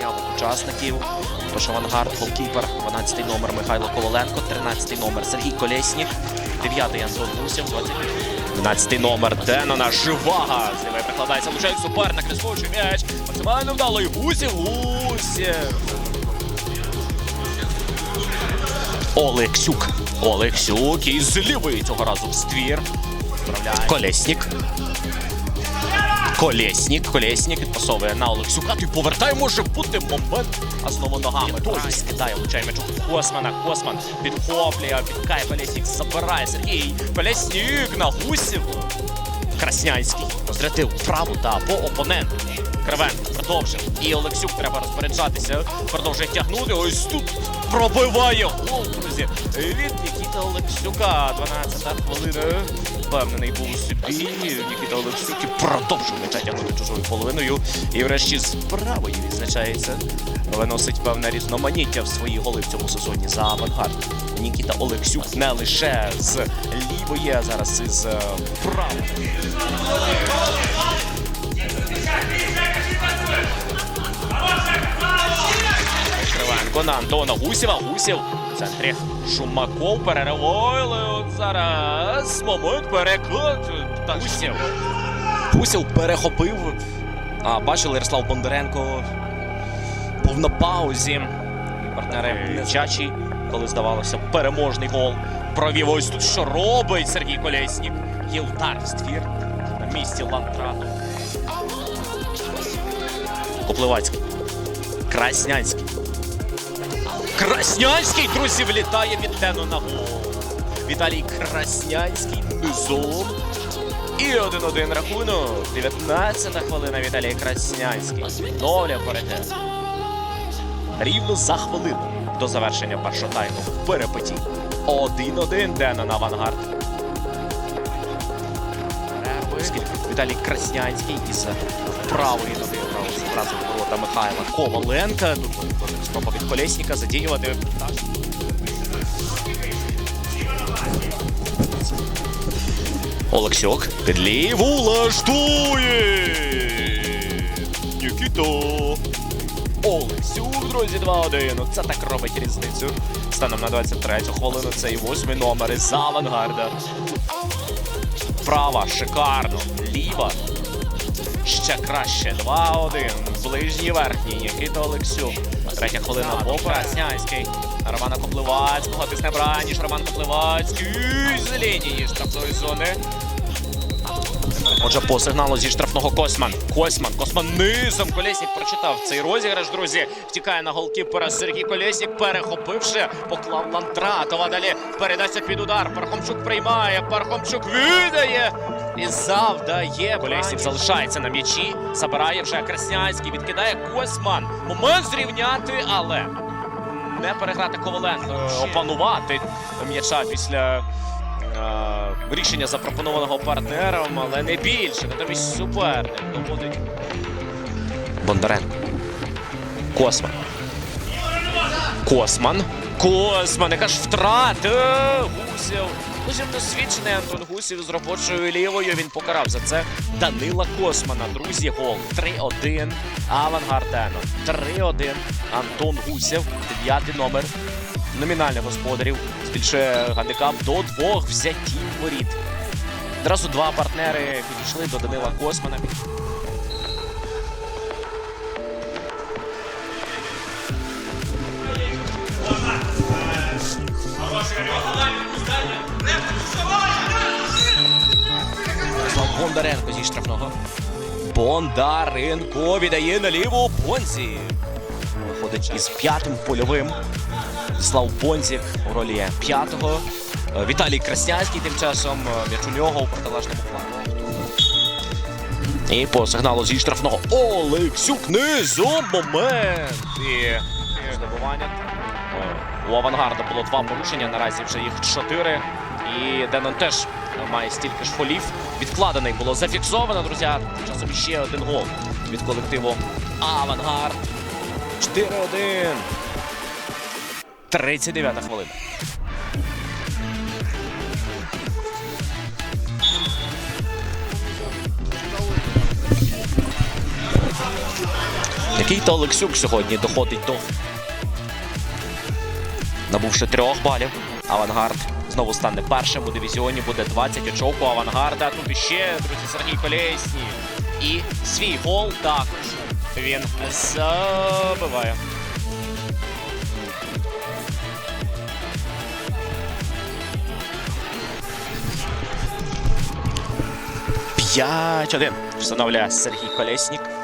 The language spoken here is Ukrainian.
time учасників. Тож авангард, голкіпер, 12 номер Михайло Коваленко, 13-й номер Сергій Колєснік, 9 Антон Гусєв, 20 12 номер Денона Живага. З лівої прикладається лучник суперник, рискуючий м'яч. Максимально вдалий Гусєв, Гусєв. Олексюк. Олексюк із лівої цього разу в ствір. Колєснік. Колєснік, Колєснік відпасовує на Олексюка. Ти повертай, може бути момент. А знову ногами. Той скидає, влучає м'ячу Космана. Косман підхоплює, підкає Колєснік, забирає Сергій. Колєснік на Гусєву. Краснянський розрядив вправу та по опоненту. Кривенко продовжив. І Олексюк треба розпоряджатися. Продовжує тягнути. Ось тут пробиває гол, друзі. Від Нікіта Олексюка. 12-та хвилина. Впевнений був у собі. Нікіта Олексюк продовжив м'яча тягнути чужою половиною. І врешті з правої відзначається. Виносить певне різноманіття в свої голи в цьому сезоні за авангард. Нікіта Олексюк не лише з лівої, а зараз із е, правої. Кривенко на Антона Гусєва. Гусєв в центрі Шумаков переривали. От зараз момент перекладу. Та Гусєв. Гусєв перехопив. А, бачили, Ярослав Бондаренко був на паузі. Партнери Чачі, коли здавалося, переможний гол. Провів ось тут, що робить Сергій Колєснік. Є удар в ствір на місці Лантрату. Копливацький. Краснянський. Краснянський, друзі, влітає від Дену на гол. Віталій Краснянський низом. І 1-1 рахунок. 19-та хвилина Віталій Краснянський. Доля перейде. Рівно за хвилину до завершення першого тайму в перепиті. 1-1 Дена на авангард. Оскільки Віталій Краснянський із правої ноги зразу ворота Михайла Коваленка. Тут спроба від Колєсніка задіювати. Олексюк під ліву лаштує. Нікіто. Олексюк, друзі, 2-1. Ну, Це так робить різницю. Станом на 23-ю хвилину це і восьмий номер із авангарда. Права, шикарно. Ліва. Ще краще. 2-1. Ближній верхній. Нікіта Олексюк. Третя хвилина. Попраснянський. Романа Копливацького. Тисне браніш. Роман Копливацький. З лінії штрафної зони. Отже, по сигналу зі штрафного Косман. Косман. Косман низом. Колєснік прочитав цей розіграш, друзі. Втікає на голкіпера Сергій Колєснік, перехопивши, поклав Лантратова. Далі передача під удар. Пархомчук приймає. Пархомчук віддає. І завдає. Колєснік залишається на м'ячі. Забирає вже Краснянський. Відкидає Косман. Момент зрівняти, але не переграти Коваленко. Опанувати м'яча після рішення запропонованого партнером, але не більше. Натомість суперник доводить. Бондаренко. Косман. Косман. Косман, яка ж втрата. Гусєв. Гусєв досвідчений Антон Гусєв з робочою лівою. Він покарав за це Данила Космана. Друзі, гол. 3-1. Авангардено. 3-1. Антон Гусєв. Дев'ятий номер. Номінальних господарів збільшує гандикап до двох взятів воріт. Одразу два партнери підійшли до Данила Космана. Бондаренко зі штрафного. Бондаренко віддає наліво Бонзі. Виходить із п'ятим польовим. Слав Бонзік у ролі п'ятого. Е, Віталій Краснянський тим часом е, м'яч у нього у протилежному плану. І по сигналу зі штрафного Олексюк низом момент. І здобування. Е, У авангарда було два порушення. Наразі вже їх чотири. І Денон теж має стільки ж фолів. Відкладений було зафіксовано, друзі. Часом ще один гол від колективу Авангард. 4-1. 39-та хвилина. Який то Олексюк сьогодні доходить до, набувши трьох балів. Авангард знову стане першим у дивізіоні. Буде 20 очок у авангарда. Тут іще, друзі, Сергій Колєсній. І свій гол також він забиває. 5-1 встановлює Сергій Колєснік.